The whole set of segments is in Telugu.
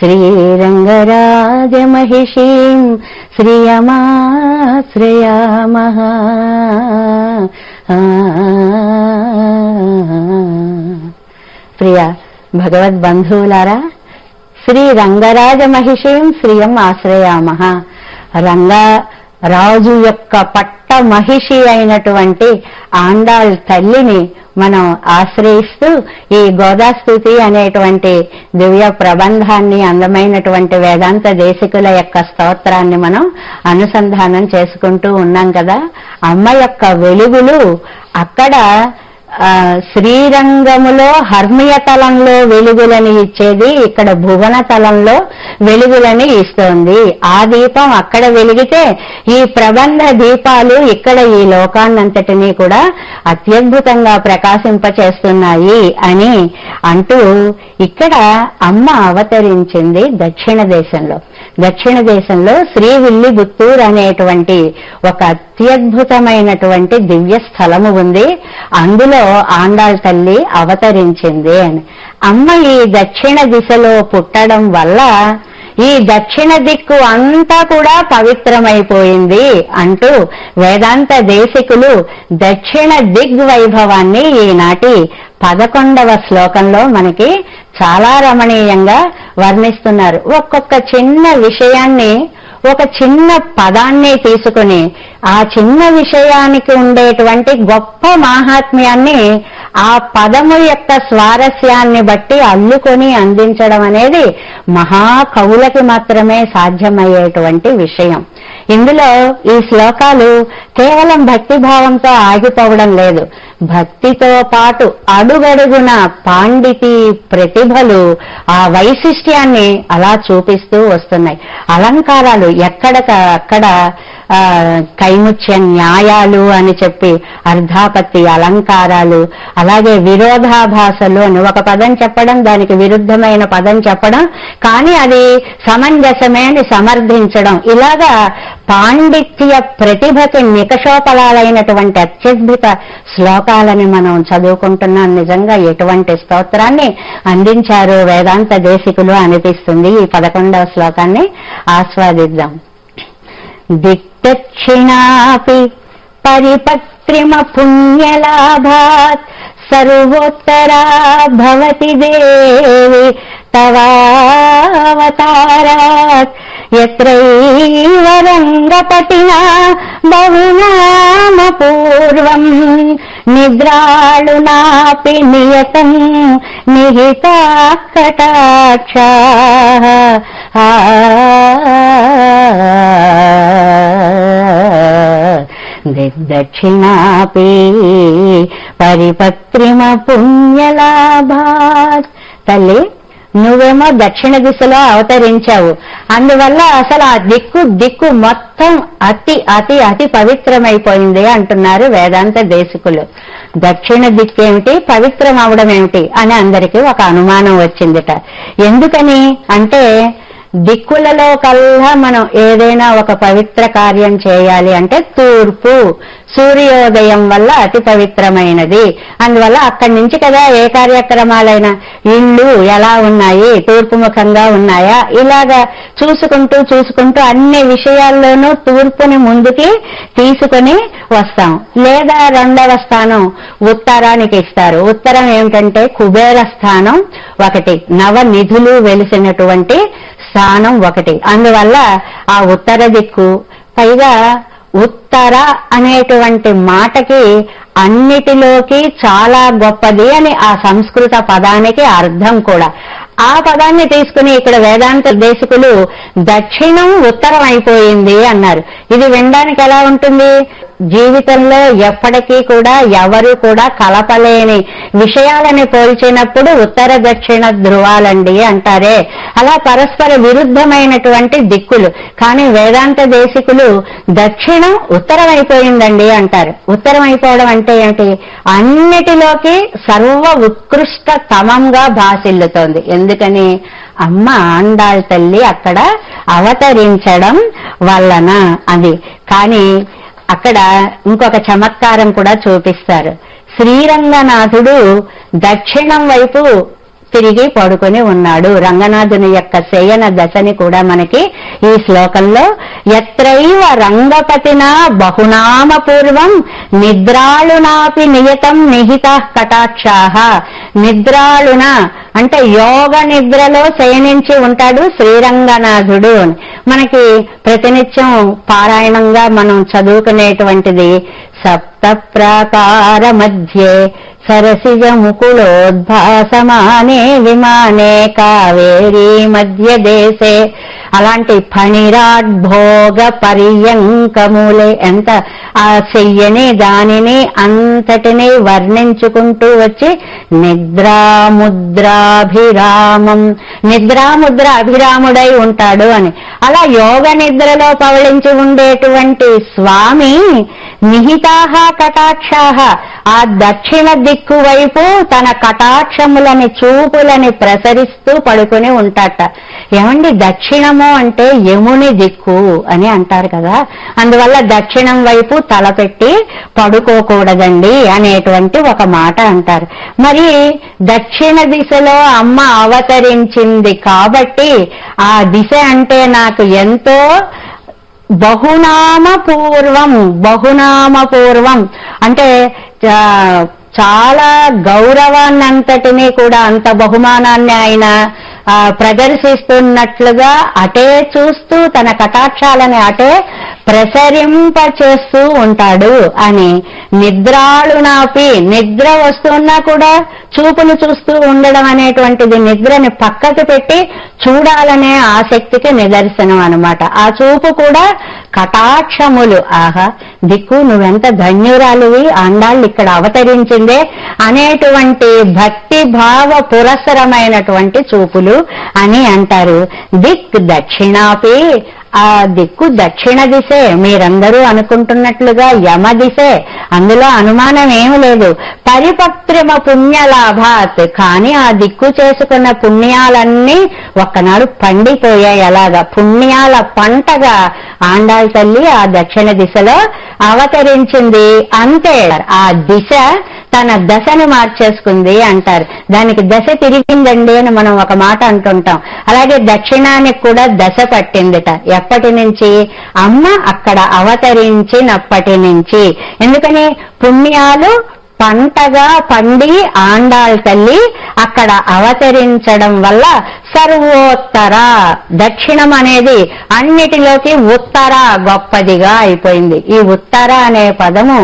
కటాక్షలీలా శ్రీరంగ హర్మ్యతల మంగళ దీపరేఖ శ్రీరంగరాజమహిషీం ప్రియ భగవద్బంధువులారా శ్రీ రంగరాజ మహిషీం శ్రియం ఆశ్రయామ రంగా రాజు యొక్క పట్ట మహిషి అయినటువంటి ఆండాళ్ తల్లిని మనం ఆశ్రయిస్తూ ఈ గోదాస్థుతి అనేటువంటి దివ్య ప్రబంధాన్ని అందమైనటువంటి వేదాంత దేశికుల యొక్క స్తోత్రాన్ని మనం అనుసంధానం చేసుకుంటూ ఉన్నాం కదా. అమ్మ యొక్క వెలుగులు అక్కడ శ్రీరంగములో హర్మియ తలంలో వెలుగులని ఇచ్చేది ఇక్కడ భువన తలంలో వెలుగులని ఇస్తోంది. ఆ దీపం అక్కడ వెలిగితే ఈ ప్రబంధ దీపాలు ఇక్కడ ఈ లోకాన్నంతటినీ కూడా అత్యద్భుతంగా ప్రకాశింపచేస్తున్నాయి అని అంటూ ఇక్కడ అమ్మ అవతరించింది దక్షిణ దేశంలో. దక్షిణ దేశంలో శ్రీవిల్లిబుత్తూర్ అనేటువంటి ఒక అత్యద్భుతమైనటువంటి దివ్య స్థలము ఉంది. అందులో ఆండాళ్ తల్లి అవతరించింది అని. అమ్మ ఈ దక్షిణ దిశలో పుట్టడం వల్ల ఈ దక్షిణ దిక్కు అంతా కూడా పవిత్రమైపోయింది అంటూ వేదాంత దేశికులు దక్షిణ దిగ్వైభవాన్ని ఈనాటి పదకొండవ శ్లోకంలో మనకి చాలా రమణీయంగా వర్ణిస్తున్నారు. ఒక్కొక్క చిన్న విషయాన్ని ఒక చిన్న పదాన్ని తీసుకుని ఆ చిన్న విషయానికి ఉండేటువంటి గొప్ప మాహాత్మ్యాన్ని ఆ పదము యొక్క స్వారస్యాన్ని బట్టి అల్లుకొని అందించడం అనేది మహాకవులకి మాత్రమే సాధ్యమయ్యేటువంటి విషయం. ఇందులో ఈ శ్లోకాలు కేవలం భక్తి భావంతో ఆగిపోవడం లేదు. భక్తితో పాటు అడుగడుగున పాండితి ప్రతిభలు ఆ వైశిష్ట్యాన్ని అలా చూపిస్తూ వస్తున్నాయి. అలంకారాలు ఎక్కడక అక్కడ ఆ, న్యాయాలు అని చెప్పి అర్ధాపత్తి అలంకారాలు అలాగే విరోధాభాసలు అని ఒక పదం చెప్పడం దానికి విరుద్ధమైన పదం చెప్పడం కానీ అది సమంజసమే అని సమర్థించడం. ఇలాగా పాండిత్య ప్రతిభకి నికషోపలాలైనటువంటి అత్యద్భుత శ్లోకాలని మనం చదువుకుంటున్నాం. నిజంగా ఎటువంటి స్తోత్రాన్ని అందించారు వేదాంత దేశికులు అనిపిస్తుంది. ఈ పదకొండవ శ్లోకాన్ని ఆస్వాదిద్దాం. దిక్దక్షిణాపి పరిపత్రిమ పుణ్యలాభాత్ సర్వోత్తరా భవతి దేవి తవావతారాత్. ఎత్రై రంగపటినా బహునామ పూర్వం నిద్రాళునాపి నియతం నిహితా కటాక్ష దిగ్దక్షిణాపి పరిపత్రిమ పుణ్యలాభాత్ తల్లి నువ్వేమో దక్షిణ దిశలో అవతరించావు. అందువల్ల అసలు ఆ దిక్కు దిక్కు మొత్తం అతి అతి అతి పవిత్రమైపోయింది అంటున్నారు వేదాంత దేశికులు. దక్షిణ దిక్కేమిటి పవిత్రం అవడం ఏమిటి అని అందరికీ ఒక అనుమానం వచ్చిందిట. ఎందుకని? అంటే దిక్కులలో కల్లా మనం ఏదైనా ఒక పవిత్ర కార్యం చేయాలి అంటే తూర్పు సూర్యోదయం వల్ల అతి పవిత్రమైనది. అందువల్ల అక్కడి నుంచి కదా ఏ కార్యక్రమాలైనా ఇళ్ళు ఎలా ఉన్నాయి తూర్పు ముఖంగా ఉన్నాయా? ఇలాగా చూసుకుంటూ చూసుకుంటూ అన్ని విషయాల్లోనూ తూర్పుని ముందుకి తీసుకొని వస్తాం. లేదా రెండవ స్థానం ఉత్తరానికి ఇస్తారు. ఉత్తరం ఏమిటంటే కుబేర స్థానం ఒకటి. నవ నిధులు వెలిసినటువంటి స్థానం ఒకటి. అందువల్ల ఆ ఉత్తర దిక్కు పైగా ఉత్తర అనేటువంటి మాటకి అన్నిటిలోకి చాలా గొప్పది అని ఆ సంస్కృత పదానికి అర్థం కూడా. ఆ పదాన్ని తీసుకుని ఇక్కడ వేదాంత దేశకులు దక్షిణం ఉత్తరం అయిపోయింది అన్నారు. ఇది వినడానికి ఎలా ఉంటుంది? జీవితంలో ఎప్పటికీ కూడా ఎవరు కూడా కలపలేని విషయాలని పోల్చినప్పుడు ఉత్తర దక్షిణ ధృవాలండి అంటారే. అలా పరస్పర విరుద్ధమైనటువంటి దిక్కులు కానీ వేదాంత దేశికులు దక్షిణం ఉత్తరం అయిపోయిందండి అంటారు. ఉత్తరం అయిపోవడం అంటే ఏంటి అన్నిటిలోకి సర్వ ఉత్కృష్ట తమంగా భాసిల్లుతోంది. ఎందుకని? అమ్మ ఆండాళ్ తల్లి అక్కడ అవతరించడం వలన అది. కానీ అక్కడ ఇంకొక చమత్కారం కూడా చూపిస్తారు. శ్రీరంగనాథుడు దక్షిణం వైపు తిరిగి పడుకొని ఉన్నాడు. రంగనాథుని యొక్క శయన దశని కూడా మనకి ఈ శ్లోకంలో ఎత్రైవ రంగపతిన బహునామ పూర్వం నిద్రాళునాపి నియతం నిహిత కటాక్షాహ నిద్రాళున అంటే యోగ నిద్రలో శయనించి ఉంటాడు శ్రీరంగనాథుడు. మనకి ప్రతినిత్యం పారాయణంగా మనం చదువుకునేటువంటిది సప్త ప్రాకార మధ్యే సరసిజ విమానే కావేరీ మధ్య దేశే అలాంటి ఫణిరాట్ భోగ పర్యంకములే ఎంత ఆ చెయ్యని దానిని అంతటిని వర్ణించుకుంటూ వచ్చి నిద్రాముద్రాభిరామం. నిద్రాముద్ర అభిరాముడై ఉంటాడు అని. అలా యోగ నిద్రలో పవళించి ఉండేటువంటి స్వామి నిహిత కటాక్షాహ ఆ దక్షిణ దిక్కు వైపు తన కటాక్షములని చూపులని ప్రసరిస్తూ పడుకుని ఉంటాట. ఏమండి దక్షిణము అంటే యముని దిక్కు అని అంటారు కదా. అందువల్ల దక్షిణం వైపు తలపెట్టి పడుకోకూడదండి అనేటువంటి ఒక మాట అంటారు. మరి దక్షిణ దిశలో అమ్మ అవతరించింది కాబట్టి ఆ దిశ అంటే నాకు ఎంతో బహునామ పూర్వం బహునామ పూర్వం అంటే చాలా గౌరవాన్నంతటినీ కూడా అంత బహుమానాన్ని ఆయన ఆ, ప్రదర్శిస్తున్నట్లుగా అటే చూస్తూ తన కటాక్షాలని అటే ప్రసరింపచేస్తూ ఉంటాడు అని నిద్రాలు నాపి నిద్ర వస్తున్నా కూడా చూపులు చూస్తూ ఉండడం అనేటువంటిది నిద్రని పక్కకు పెట్టి చూడాలనే ఆసక్తికి నిదర్శనం అనమాట ఆ చూపు కూడా కటాక్షములు. ఆహా దిక్కు నువ్వెంత ధన్యురాలువి అండాళ్ళు ఇక్కడ అవతరించిందే అనేటువంటి భక్తి భావ పురస్సరమైనటువంటి చూపులు అని అంటారు. దిక్ దక్షిణాపి ఆ దిక్కు దక్షిణ దిశే. మీరందరూ అనుకుంటున్నట్లుగా యమ దిశే. అందులో అనుమానం ఏమి లేదు. పరిపక్రమ పుణ్యలాభాత్. కానీ ఆ దిక్కు చేసుకున్న పుణ్యాలన్నీ ఒక్కనాడు పండిపోయాయి. అలాగా పుణ్యాల పంటగా ఆండాల్ తల్లి ఆ దక్షిణ దిశలో అవతరించింది. అంతే. ఆ దిశ తన దశని మార్చేసుకుంది అంటారు. దానికి దశ తిరిగిందండి అని మనం ఒక మాట అంటుంటాం. అలాగే దక్షిణానికి కూడా దశ పట్టిందిట. ఎప్పటి నుంచి? అమ్మ అక్కడ అవతరించినప్పటి నుంచి. ఎందుకని? పుణ్యాలు పంటగా పండి ఆండాళ్ తల్లి అక్కడ అవతరించడం వల్ల సర్వోత్తర. దక్షిణం అనేది అన్నిటిలోకి ఉత్తర గొప్పదిగా అయిపోయింది. ఈ ఉత్తర అనే పదము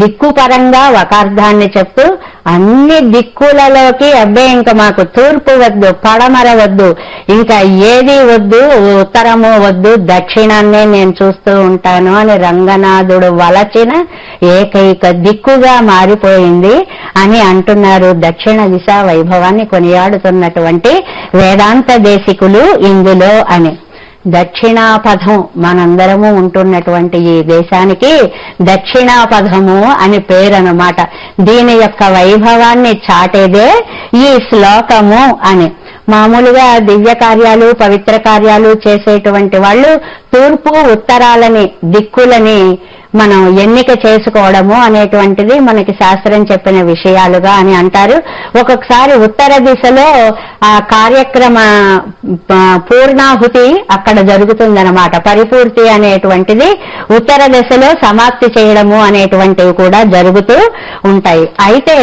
దిక్కు పరంగా ఒక అర్థాన్ని చెప్తూ అన్ని దిక్కులలోకి అబ్బే ఇంకా మాకు తూర్పు వద్దు పడమర వద్దు ఇంకా ఏది వద్దు ఉత్తరము వద్దు దక్షిణాన్నే నేను చూస్తూ ఉంటాను అని రంగనాథుడు వలచిన ఏకైక దిక్కుగా మారిపోయింది అని అంటున్నారు దక్షిణ దిశ వైభవాన్ని కొనియాడుతున్నటువంటి వేదాంత దేశికులు ఇందులో అని. దక్షిణాపథం మనందరము ఉంటున్నటువంటి ఈ దేశానికి దక్షిణాపథము అని పేరనమాట దీని యొక్క వైభవాన్ని చాటేదే ఈ శ్లోకము అని. మామూలుగా దివ్య కార్యాలు పవిత్ర కార్యాలు చేసేటువంటి వాళ్ళు తూర్పు ఉత్తరాలని దిక్కులని మనం ఎన్నిక చేసుకోవడము అనేటువంటిది మనకి శాస్త్రం చెప్పిన విషయాలుగా అని అంటారు. ఒక్కొక్కసారి ఉత్తర దిశలో ఆ కార్యక్రమ పూర్ణాహుతి అక్కడ జరుగుతుందనమాట పరిపూర్తి అనేటువంటిది ఉత్తర దిశలో సమాప్తి చేయడము అనేటువంటివి కూడా జరుగుతూ ఉంటాయి. అయితే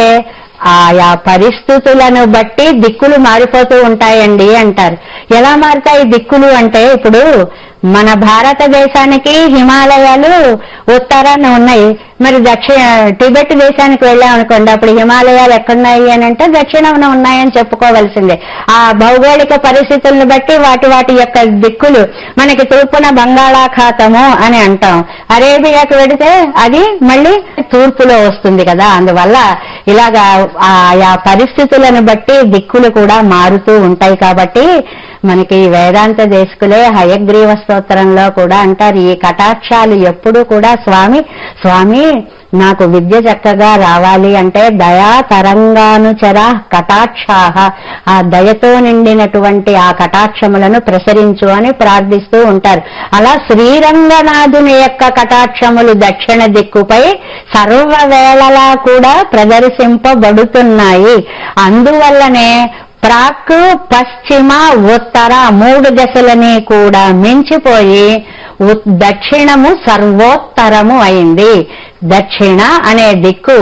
ఆయా పరిస్థితులను బట్టి దిక్కులు మారిపోతూ ఉంటాయండి అంటారు. ఎలా మారుతాయి దిక్కులు అంటే ఇప్పుడు మన భారతదేశానికి హిమాలయాలు ఉత్తరాన ఉన్నాయి. మరి దక్షిణ టిబెట్ దేశానికి వెళ్ళాం అనుకోండి అప్పుడు హిమాలయాలు ఎక్కడున్నాయి అని అంటే దక్షిణాన ఉన్నాయని చెప్పుకోవాల్సిందే. ఆ భౌగోళిక పరిస్థితులను బట్టి వాటి వాటి యొక్క దిక్కులు మనకి తూర్పున బంగాళాఖాతము అని అంటాం. అరేబియాకి వెడితే అది మళ్ళీ తూర్పులో వస్తుంది కదా. అందువల్ల ఇలాగా ఆయా పరిస్థితులను బట్టి దిక్కులు కూడా మారుతూ ఉంటాయి కాబట్టి మనకి వేదాంత దేశకులే హయగ్రీవ స్తోత్రంలో కూడా అంటారు ఈ కటాక్షాలు ఎప్పుడూ కూడా స్వామి స్వామి నాకు విద్య చక్కగా రావాలి అంటే దయా తరంగానుచర కటాక్షాహ ఆ దయతో నిండినటువంటి ఆ కటాక్షములను ప్రసరించు అని ప్రార్థిస్తూ ఉంటారు. అలా శ్రీరంగనాథుని యొక్క కటాక్షములు దక్షిణ దిక్కుపై సర్వవేళలా కూడా పడుతున్నాయి. అందువల్లనే ప్రాక్ పశ్చిమ ఉత్తర మూడు దశలని కూడా మించిపోయి దక్షిణము సర్వోత్తరము అయింది. దక్షిణ అనే దిక్కు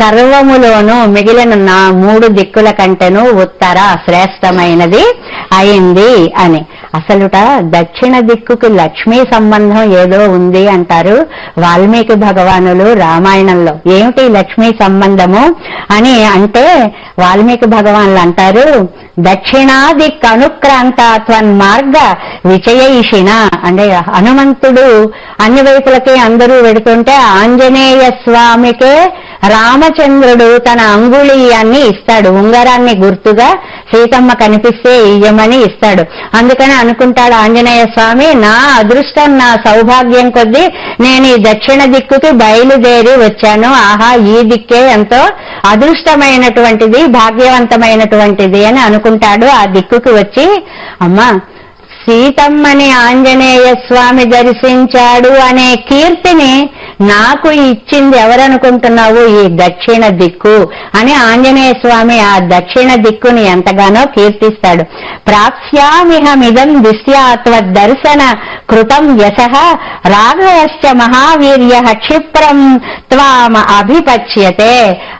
సర్వములోనూ మిగిలిన నా మూడు దిక్కుల కంటేనూ ఉత్తర శ్రేష్టమైనది అయింది అని. అసలుట దక్షిణ దిక్కుకి లక్ష్మీ సంబంధం ఏదో ఉంది అంటారు వాల్మీకి భగవానులు రామాయణంలో. ఏమిటి లక్ష్మీ సంబంధము అని అంటే వాల్మీకి భగవానులు అంటారు దక్షిణాదిక్ అనుక్రాంత మార్గ విజయయిషిణ అంటే హనుమంతుడు అన్ని వైపులకి అందరూ వెడుతుంటే ఆంజనేయ స్వామికే రామచంద్రుడు తన అంగుళీయాన్ని ఇస్తాడు. ఉంగరాన్ని గుర్తుగా సీతమ్మ కనిపిస్తే ఇయ్యమని ఇస్తాడు. అందుకని అనుకుంటాడు ఆంజనేయ స్వామి నా అదృష్టం నా సౌభాగ్యం కొద్దీ నేను ఈ దక్షిణ దిక్కుకి బయలుదేరి వచ్చాను. ఆహా ఈ దిక్కే ఎంతో అదృష్టమైనటువంటిది భాగ్యవంతమైనటువంటిది అని అనుకుంటాడు. ఆ దిక్కుకి వచ్చి అమ్మా సీతమ్మని ఆంజనేయ స్వామి దర్శించాడు అనే కీర్తిని నాకు ఇచ్చింది ఎవరనుకుంటున్నావు ఈ దక్షిణ దిక్కు అని ఆంజనేయ స్వామి ఆ దక్షిణ దిక్కుని ఎంతగానో కీర్తిస్తాడు. ప్రాప్స్యామిహమిదం దిశ్యాత్వ దర్శన కృతం యశ రాఘవశ్చ మహావీర్య క్షిప్రం త్వామ అభిపచ్యతే.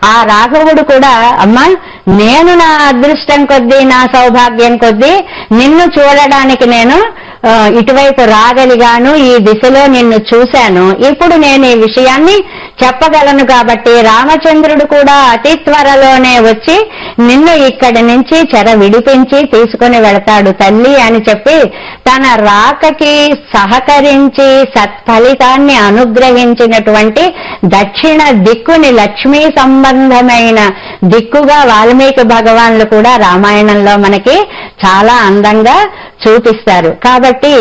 ఆ రాఘవుడు కూడా అమ్మా నేను నా అదృష్టం కొద్దీ నా సౌభాగ్యం కొద్దీ నిన్ను చూడడానికి నేను ఆ, ఇటువైపు రాగలిగాను ఈ దిశలో నిన్ను చూశాను. ఇప్పుడు నేను ఈ విషయాన్ని చెప్పగలను కాబట్టి రామచంద్రుడు కూడా అతి త్వరలోనే వచ్చి నిన్ను ఇక్కడి నుంచి చెర విడిపించి తీసుకుని వెళతాడు తల్లి అని చెప్పి తన రాకకి సహకరించి సత్ఫలితాన్ని అనుగ్రహించినటువంటి దక్షిణ దిక్కుని లక్ష్మీ సంబంధమైన దిక్కుగా వాల్మీకి భగవాన్లు కూడా రామాయణంలో మనకి చాలా అందంగా చూపిస్తారు. కాబట్టి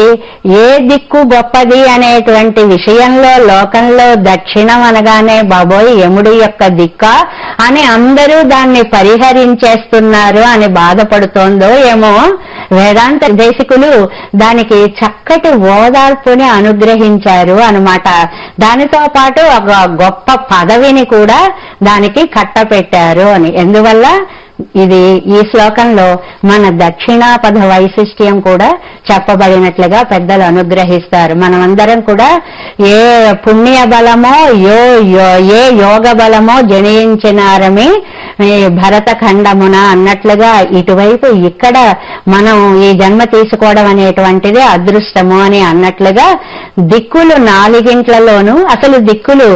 ఏ దిక్కు గొప్పది అనేటువంటి విషయంలో లోకంలో దక్షిణం అనగానే బాబోయ్ యముడి యొక్క దిక్క అని అందరూ దాన్ని పరిహరించేస్తున్నారు అని బాధపడుతోందో ఏమో వేదాంత దేశికులు దానికి చక్కటి ఓదార్పుని అనుగ్రహించారు అన్నమాట. దానితో పాటు ఒక గొప్ప పదవిని కూడా దానికి కట్టపెట్టారు అని. ఎందువల్ల? ఇది ఈ శ్లోకంలో మన దక్షిణాపద వైశిష్ట్యం కూడా చెప్పబడినట్లుగా పెద్దలు అనుగ్రహిస్తారు. మనమందరం కూడా ఏ పుణ్య బలమో యో ఏ యోగ బలమో జనయించినారమి భరత ఖండమున అన్నట్లుగా ఇటువైపు ఇక్కడ మనం ఈ జన్మ తీసుకోవడం అనేటువంటిది అదృష్టము అని అన్నట్లుగా దిక్కులు నాలుగింట్లలోనూ అసలు దిక్కులు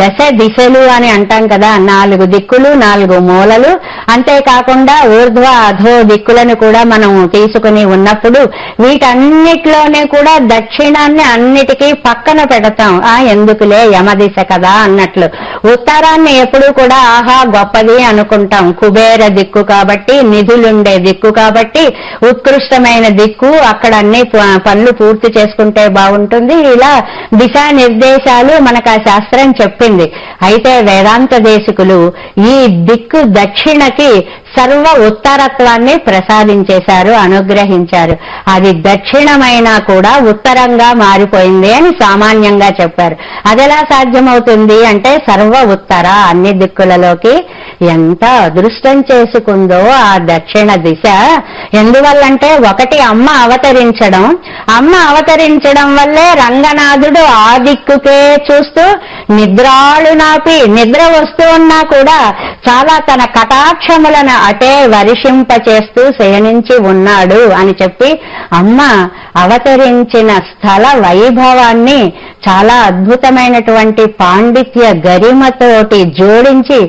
దశ దిశలు అని అంటాం కదా నాలుగు దిక్కులు నాలుగు మూలలు అంతేకాకుండా ఊర్ధ్వ అధో దిక్కులను కూడా మనం తీసుకుని ఉన్నప్పుడు వీటన్నిటిలోనే కూడా దక్షిణాన్ని అన్నిటికీ పక్కన పెడతాం. ఆ ఎందుకులే యమదిశ కదా అన్నట్లు. ఉత్తరాన్ని ఎప్పుడూ కూడా ఆహా గొప్పది అనుకుంటాం. కుబేర దిక్కు కాబట్టి నిధులుండే దిక్కు కాబట్టి ఉత్కృష్టమైన దిక్కు అక్కడ అన్ని ప- పనులు పూర్తి చేసుకుంటే బాగుంటుంది. ఇలా దిశానిర్దేశాలు మనకు ఆ శాస్త్రం చెప్పింది. అయితే వేదాంత దేశికులు ఈ దిక్కు దక్షిణకి సర్వ ఉత్తరత్వాన్ని ప్రసాదించేశారు అనుగ్రహించారు. అది దక్షిణమైనా కూడా ఉత్తరంగా మారిపోయింది అని సామాన్యంగా చెప్పారు. అదెలా సాధ్యమవుతుంది అంటే సర్వ ఉత్తర అన్ని దిక్కులలోకి ఎంత అదృష్టం చేసుకుందో ఆ దక్షిణ దిశ. ఎందువల్లంటే ఒకటి అమ్మ అవతరించడం. అమ్మ అవతరించడం వల్లే రంగనాథుడు ఆ దిక్కుకే చూస్తూ నిద్రాలు నాపి నిద్ర వస్తూ ఉన్నా కూడా చాలా తన కటాక్ష వృక్షములను అటే వర్షింపచేస్తూ శయనించి ఉన్నాడు అని చెప్పి అమ్మ అవతరించిన స్థల వైభవాన్ని చాలా అద్భుతమైనటువంటి పాండిత్య గరిమతోటి జోడించి